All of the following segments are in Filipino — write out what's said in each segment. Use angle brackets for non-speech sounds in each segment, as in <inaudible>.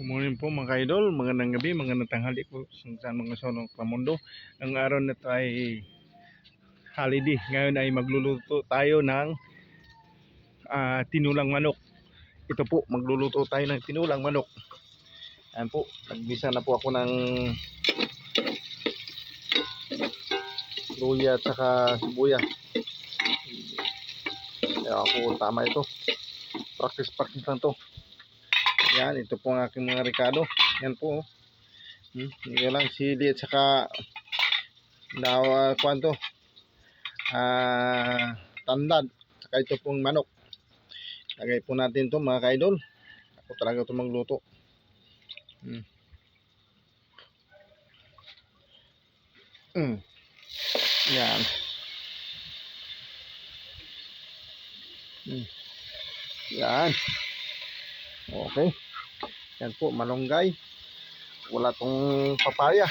Morning po mga ka-idol, magandang gabi, magandang tanghali po sa mga sonong kamundo. Ang araw na ito ay holiday. Ngayon ay magluluto tayo ng ah, tinulang manok. Ito po, magluluto tayo ng tinulang manok. Ayan po, nagbisa na po ako ng luya at saka sibuya. Kaya ako, tama ito. Practice-practice lang to. Yan, ito po ang aking mga ricado. Yan po. oh. Hmm, yun lang, sili at saka dawa, kwanto. Ah, tandad. Saka ito pong manok. Lagay po natin to mga kaidol. Ako talaga ito magluto. Hmm. Hmm. Yan. Hmm. Yan. Okay. Yan po, malunggay. Wala tong papaya.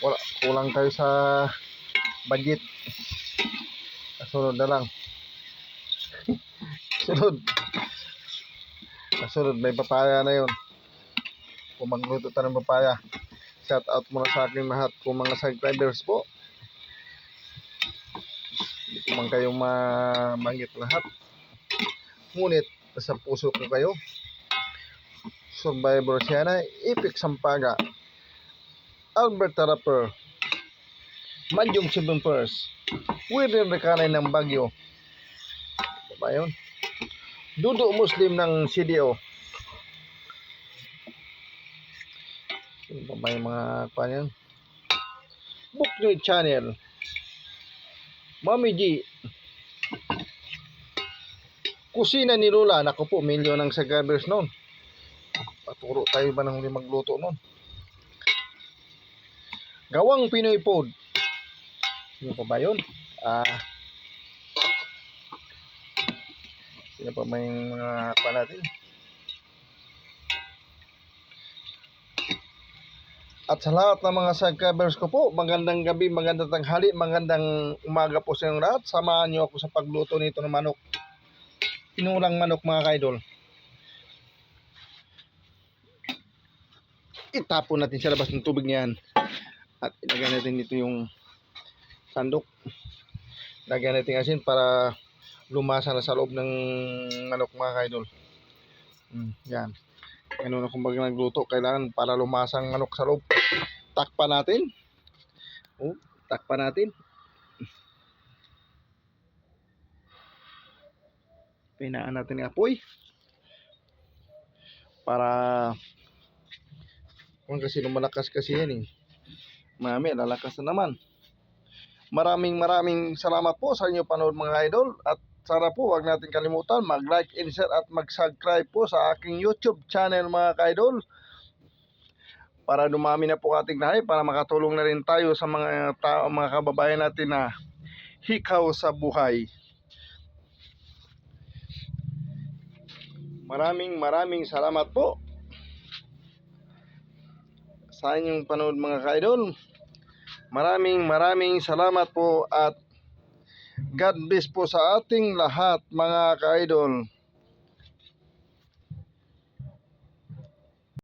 Wala, kulang tayo sa budget. Kasunod na lang. <laughs> Sunod. Kasunod, may papaya na yun. Kung magluto tayo ng papaya. Shout out muna sa aking lahat kung mga subscribers po. Hindi ko man kayong mamangit lahat. Ngunit, sa puso ko kayo. Survivor Siena, Ipik Sampaga, Albert Rapper, Manjong Seven First, William Recanay ng Bagyo. Ano ba yun? Dudo Muslim ng CDO. Sino ba mga kanyan? Book News Channel. Mami G. Kusina ni Lola. Naku po, milyon ng subscribers noon. Paturo tayo ba ng huli magluto noon? Gawang Pinoy Food. Sino pa ba yun? Ah, sino pa yung mga natin? At sa lahat ng mga subscribers ko po, magandang gabi, magandang tanghali, magandang umaga po sa inyong lahat. Samahan niyo ako sa pagluto nito ng manok. Tinulang manok mga kaidol. Itapon natin sa labas ng tubig niyan at ilagay natin dito yung sandok. Lagyan natin asin para lumasa na sa loob ng manok mga kaidol. Mm, yan. Ganun na kumbaga nagluto. Kailangan para lumasa ang manok sa loob. Takpan natin. Oh, takpan natin. Pinaan natin yung apoy. Para kung kasi lumalakas kasi yan eh. Mami, lalakas na naman. Maraming maraming salamat po sa inyo panood mga idol. At sana po wag natin kalimutan mag-like and share at mag-subscribe po sa aking YouTube channel mga idol. Para dumami na po ating lahi, para makatulong na rin tayo sa mga tao, mga kababayan natin na hikaw sa buhay. Maraming maraming salamat po sa inyong panood mga ka-idol. Maraming maraming salamat po at God bless po sa ating lahat mga ka-idol.